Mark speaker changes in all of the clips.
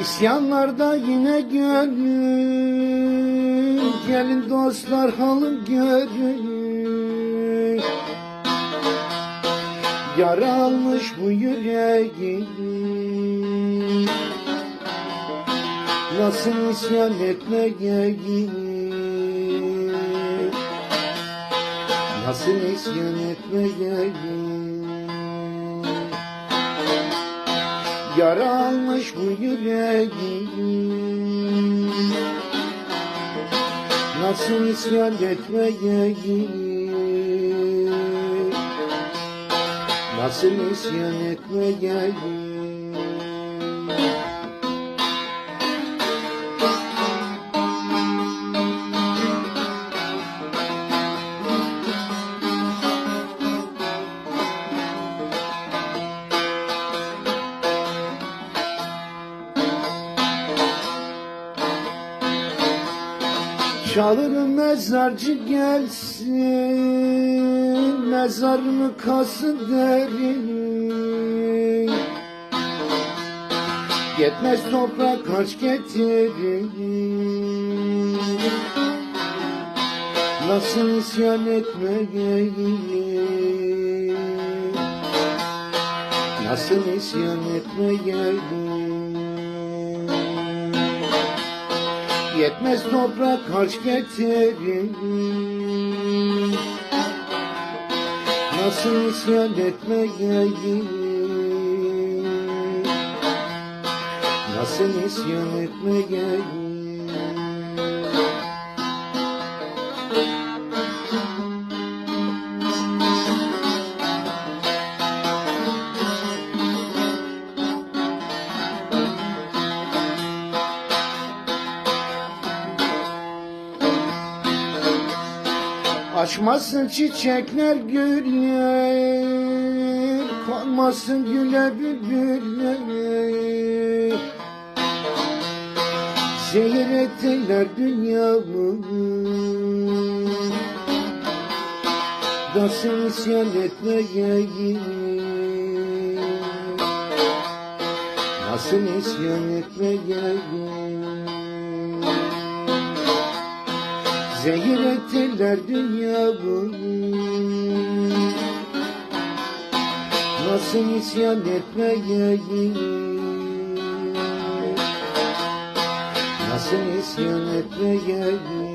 Speaker 1: İsyanlarda yine gönül Gelin dostlar halım görün Yara almış bu yüreği Nasıl isyan etmeyeyim? Nasıl isyan etmeyeyim Yara almış bu yüreği Nasıl isyan etmeyeyim? Nasıl isyan etmeyeyim Çalırım mezarcı gelsin Mezarımı kasın derin? Yetmez toprak kaç getirin. Nasıl isyan etmeyeyim? Nasıl isyan etmeyeyim Yetmez toprak harç getirin Nasıl isyan etmeyeyim? Nasıl isyan etmeyeyim Açmasın çiçekler güller Konmasın güle bülbüller Zehir ettiler dünyamı Nasıl isyan etmeyeyim? Nasıl isyan etmeyeyim Zehir ettiler dünyamı Nasıl isyan etmeyeyim? Nasıl isyan etmeyeyim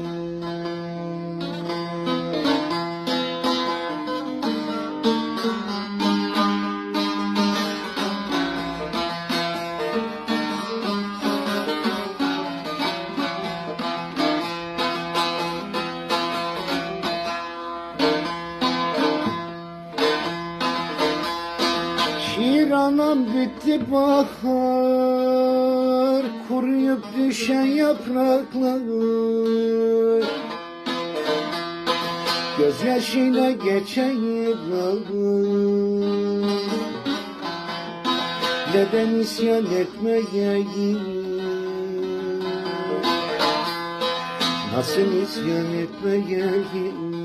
Speaker 1: Şiir anam bitti bahar Kuruyup düşen yapraklar. Gözyaşıyla geçen yıllar Neden isyan etmeyeyim Nasıl isyan etmeyeyim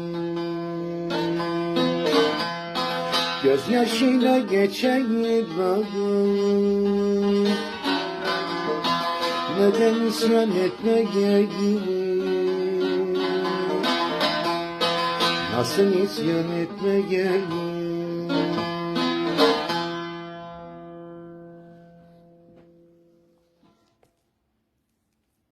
Speaker 1: Gözyaşıyla geçen yılları Neden isyan etmeyeyim Nasıl isyan etmeyeyim